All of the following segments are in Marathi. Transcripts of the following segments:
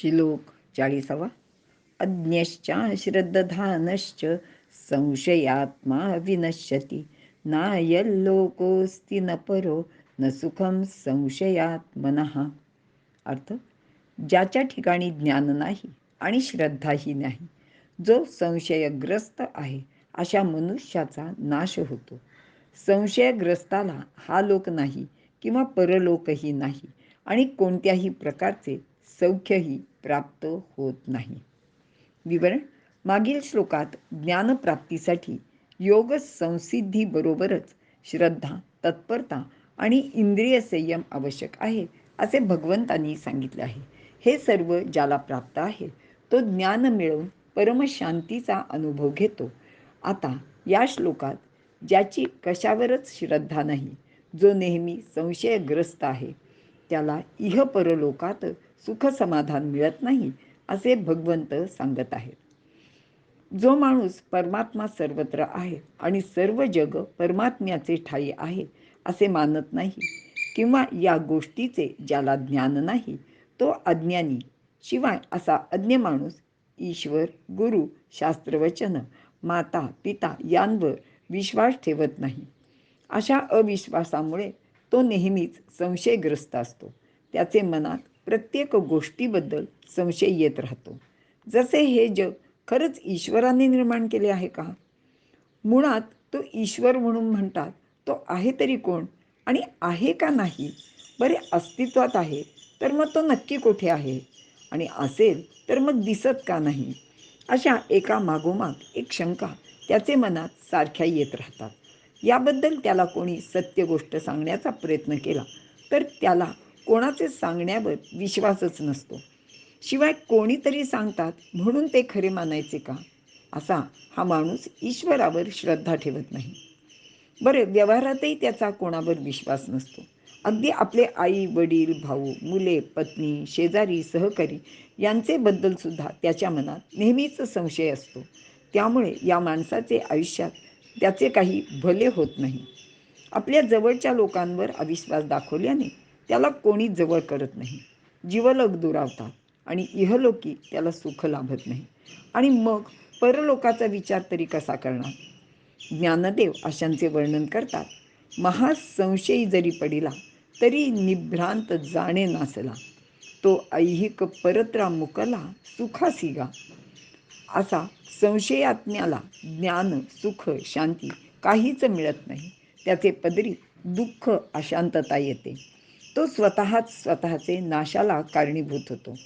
श्लोक चाळीसावा. अज्ञश्चा श्रद्धानश्च संशयात्मा विनश्यती. नायल्लोकोस्ति न परो न सुखम संशयात्मनः. अर्थ ज्याच्या ठिकाणी ज्ञान नाही आणि श्रद्धाही नाही जो संशयग्रस्त आहे अशा मनुष्याचा नाश होतो. संशयग्रस्ताला हा लोक नाही किंवा परलोकही नाही आणि कोणत्याही प्रकारचे सौख्यही प्राप्त होत नाही. विवरण मागील श्लोकात ज्ञानप्राप्तीसाठी योग संसिद्धीबरोबरच श्रद्धा तत्परता आणि इंद्रिय संयम आवश्यक आहे असे भगवंतांनी सांगितले आहे. हे सर्व ज्याला प्राप्त आहे तो ज्ञान मिळवून परमशांतीचा अनुभव घेतो. आता या श्लोकात ज्याची कशावरच श्रद्धा नाही जो नेहमी संशयग्रस्त आहे त्याला इह परलोकात सुख समाधान मिळत नाही असे भगवंत सांगत आहेत. जो माणूस परमात्मा सर्वत्र आहे आणि सर्व जग परमात्म्याचे ठाई आहे असे मानत नाही किंवा या गोष्टीचे ज्याला ज्ञान नाही तो अज्ञानी शिवाय असा अज्ञ माणूस ईश्वर गुरु शास्त्रवचन माता पिता यांवर विश्वास ठेवत नाही. अशा अविश्वासामुळे तो नेहमीच संशयग्रस्त असतो. त्याचे मनात प्रत्येक गोष्टीबद्दल संशय येत राहतो. जसे हे जग खरंच ईश्वराने निर्माण केले आहे का? मुळात तो ईश्वर म्हणून म्हणतात तो आहे तरी कोण? आणि आहे का नाही? बरे अस्तित्वात आहे तर मग तो नक्की कुठे आहे? आणि असेल तर मग दिसत का नाही? अशा एका मागोमाग एक शंका त्याचे मनात सारख्या येत राहतात. याबद्दल त्याला कोणी सत्य गोष्ट सांगण्याचा प्रयत्न केला तर त्याला कोणाचे सांगण्यावर विश्वासच नसतो. शिवाय कोणीतरी सांगतात म्हणून ते खरे मानायचे का? असा हा माणूस ईश्वरावर श्रद्धा ठेवत नाही. बरं व्यवहारातही त्याचा कोणावर विश्वास नसतो. अगदी आपले आई वडील भाऊ मुले पत्नी शेजारी सहकारी यांचे बद्दलसुद्धा त्याच्या मनात नेहमीच संशय असतो. त्यामुळे या माणसाचे आयुष्यात त्याचे काही भले होत नाही. आपल्या जवळच्या लोकांवर अविश्वास दाखवल्याने त्याला कोणी जवळ करत नाही. जीवलोक दुरावतात आणि इहलोकी त्याला सुख लाभत नाही. आणि मग परलोकाचा विचार तरी कसा करणार? ज्ञानदेव अशांचे वर्णन करतात महासंशयी जरी पडिला तरी निभ्रांत जाणे नासला. तो ऐहिक परत्रा मुकला सुखासिगा असा संशयात्म्याला ज्ञान सुख शांती काहीच मिळत नाही. त्याचे पदरी दुःख अशांतता येते. तो स्वतःच स्वतःचे नाशाला कारणीभूत होतो.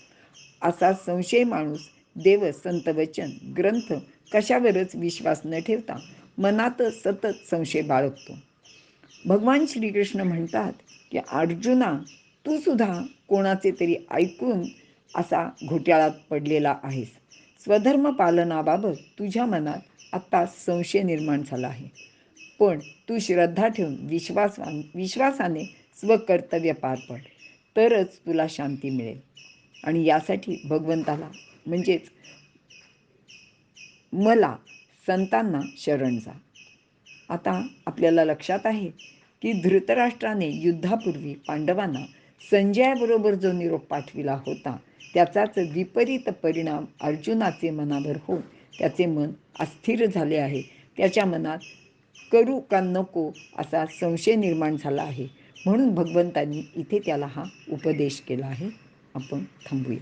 असा संशय माणूस देव संत वचन ग्रंथ कशावरच विश्वास न ठेवता मनात सतत संशय बाळगतो. भगवान श्रीकृष्ण म्हणतात की अर्जुना तू सुद्धा कोणाचे तरी ऐकून असा घोटाळ्यात पडलेला आहेस. स्वधर्म पालनाबाबत तुझ्या मनात आत्ता संशय निर्माण झाला आहे. पण तू श्रद्धा ठेवून विश्वासवान विश्वासाने स्वकर्तव्य पार पड. तरच तुला शांती मिळेल. आणि यासाठी भगवंताला म्हणजेच मला संतांना शरण जा. आता आपल्याला लक्षात आहे की धृतराष्ट्राने युद्धापूर्वी पांडवांना संजयाबरोबर जो निरोप पाठविला होता त्याचाच विपरीत परिणाम अर्जुनाचे मनावर होऊन त्याचे मन अस्थिर झाले आहे. त्याच्या मनात करू का नको असा संशय निर्माण झाला आहे. म्हणून भगवंतांनी इथे त्याला हा उपदेश केला आहे. आपण थांबूया.